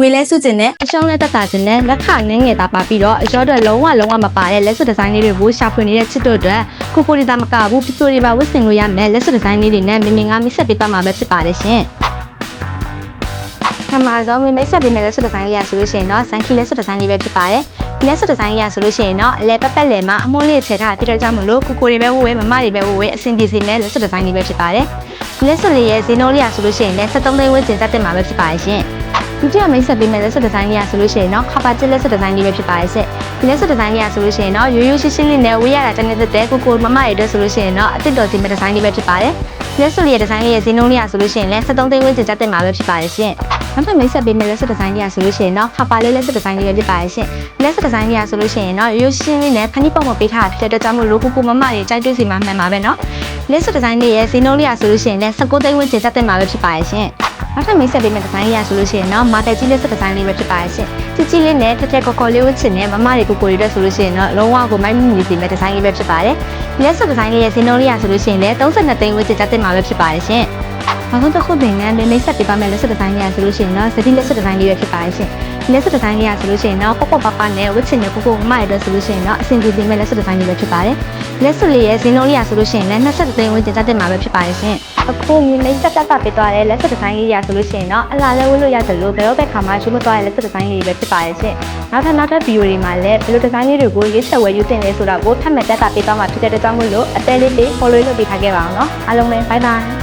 ငွေလဲစုကျင်နဲ့အရှောင်းနဲ့တက်တာကျင်နဲ့လက်ခနင်းငယ်တာပါပြီးတော့အရောအတွက်လုံးဝလုံးဝမပါတဲ့လက်စွပ်ဒီဇိုင်းလေးတွေကိုရှာဖွေနေတဲ့ချစ်တို့အတွက်ကိုကိုရီတာမကဘူးပစ္စည်းတွေပါဝတ်ဆင်လို့ရမယ်လက်စွပ်ဒီဇိုင်းလေးတွေနဲ့မင်မင်ကမိတ်ဆက်ပေးသွားမှာပဲဖြစ်ပါတယ်ရှင်ခမာဇောမိတ်ဆက်ပေးမယ်လက်စွပ်ဒီဇိုင်းလေးရဆိုလို့ရှိရင်တော့ဇန်ခီလက်စွပ်ဒီဇိုင်းလေးပဲဖြစ်ပါတယ်ဒီလက်စွပ်ဒီဇိုင်းလေးရဆိုလို့ရှိရင်တော့အလဲပက်ပက်လဲမှာအမွှန်းလေးထည့်ထားပြတော့ကြောင့်မလို့ကိုကိုတွေပဲဝဝဲမမတွေပဲဝဝဲအဆင်ပြေစေမယ်လက်စွပ်ဒီဇိုင်းလေးပဲဖြစ်ပါတယ်ဒီလက်စွပ်လေးရဲ့ဈေးနှုန်းလေးရဆိုလို့ရှိရင်လည်း73သိန်းဝန်းကျင်တက်တက်မှာပဲဖြစ်ပါတယ်ရှင် ဒုတိယမိတ်ဆက်ပေးမယ်လက်စွပ်ဒီဇိုင်းလေးရဆိုလို့ရှိရင်တော့ခါပါချစ်လက်စွပ်ဒီဇိုင်းလေးပဲဖြစ်ပါရဲ့ဆက်ဒီလက်စွပ်ဒီဇိုင်းလေးရဆိုလို့ရှိရင်တော့ရိုးရိုးရှင်းရှင်းလေးနဲ့ဝေးရတာတနေ့သက်တဲ့ကိုကိုမမရတဲ့ဆိုလို့ရှိရင်တော့အစ်စ်တော်စီမဲ့ဒီဇိုင်းလေးပဲဖြစ်ပါတယ်လက်စွပ်လေးရဲ့ဒီဇိုင်းလေးရဲ့ဈေးနှုန်းလေးရဆိုလို့ရှိရင်လည်း73သိန်းဝန်းကျင်တက်တက်မှာပဲဖြစ်ပါရဲ့ရှင်နောက်ထပ်မိတ်ဆက်ပေးမယ်လက်စွပ်ဒီဇိုင်းလေးရဆိုလို့ရှိရင်တော့ခါပါလေးလက်စွပ်ဒီဇိုင်းလေးပဲဖြစ်ပါရဲ့ရှင်လက်စွပ်ဒီဇိုင်းလေးရဆိုလို့ရှိရင်တော့ရိုးရိုးရှင်းရှင်းလေးနဲ့ဖန်တီးပုံမပေးထားတာဖြစ်တဲ့အတွက်ကြောင့်မို့လို့ကိုကိုမမတွေကြိုက်တွေ့စီမှာမှန်ပါပဲเนาะလက်စွပ်ဒီဇိုင်းလေးရဲ့ဈေးနှုန်းလေးရဆိုလို့ရှိရင်လည်း19သိန်းဝန်းကျင်တက်တက်မှာပဲဖြစ်ပါရဲ့ရှင် နောက်ထပ်မိတ်ဆက်ပေးမယ့်ဒီဇိုင်းလေးရဆိုလို့ရှိရင်တော့မာတက်ကြီးလက်ဆက်ဒီဇိုင်းလေးပဲဖြစ်ပါရဲ့ရှင်။ကြီးကြီးလေးနဲ့တက်တက်ကော်ကော်လေးဝတ်ချင်နဲ့မမတွေကိုကိုရီတက်ဆိုလို့ရှိရင်တော့လုံးဝကိုမိုက်မိမိစီမဲ့ဒီဇိုင်းလေးပဲဖြစ်ပါတယ်။လက်ဆက်ဒီဇိုင်းလေးရဲ့ဈေးနှုန်းလေးရဆိုလို့ရှိရင်လည်း32သိန်းဝန်းကျင်တက်တက်မှာပဲဖြစ်ပါတယ်ရှင်။ နောက်ဆုံးတစ်ခုပင်ကလည်းမိတ်ဆက်ပေးပါမယ့်လက်ဆက်ဒီဇိုင်းလေးရဆိုလို့ရှိရင်တော့စတိလက်ဆက်ဒီဇိုင်းလေးပဲဖြစ်ပါရဲ့ရှင်။လက်ဆက်ဒီဇိုင်းလေးရဆိုလို့ရှိရင်တော့ပေါပေါပပနဲ့ဝတ်ချင်နဲ့ကိုကိုမမရတဲ့ဆိုလို့ရှိရင်တော့အဆင်ပြေစေမဲ့လက်ဆက်ဒီဇိုင်းလေးပဲဖြစ်ပါတယ်။လက်ဆက်လေးရဲ့ဈေးနှုန်းလေးရဆိုလို့ရှိရင်လည်း23သိန်းဝန်းကျင်တက်တက်မှာပဲဖြစ်ပါရဲ့ရှင်။အခုမိမိတ်ဆက်တက်တက်ပေးသွားတဲ့လက်ဆက်ဒီဇိုင်းလေးရဆိုလို့ရှိရင်တော့အလားလဲဝတ်လို့ရတယ်လို့ဘယ်တော့ပဲခါမှရှိမသွားတဲ့လက်ဆက်ဒီဇိုင်းလေးပဲဖြစ်ပါရဲ့ရှင်။နောက်ထပ်နောက်ထပ်ဗီဒီယိုတွေမှာလည်းဘယ်လိုဒီဇိုင်းလေးတွေကိုရေးချက်ဝယ်ယူတင်လဲဆိုတာကိုထပ်မံတက်တာပေးသွားမှာဖြစ်တဲ့အတွက်ကြောင့်မို့လို့အသေးလေးလေး follow လုပ်ပေးထားခဲ့ပါအောင်နော်။အားလုံးလည်း bye bye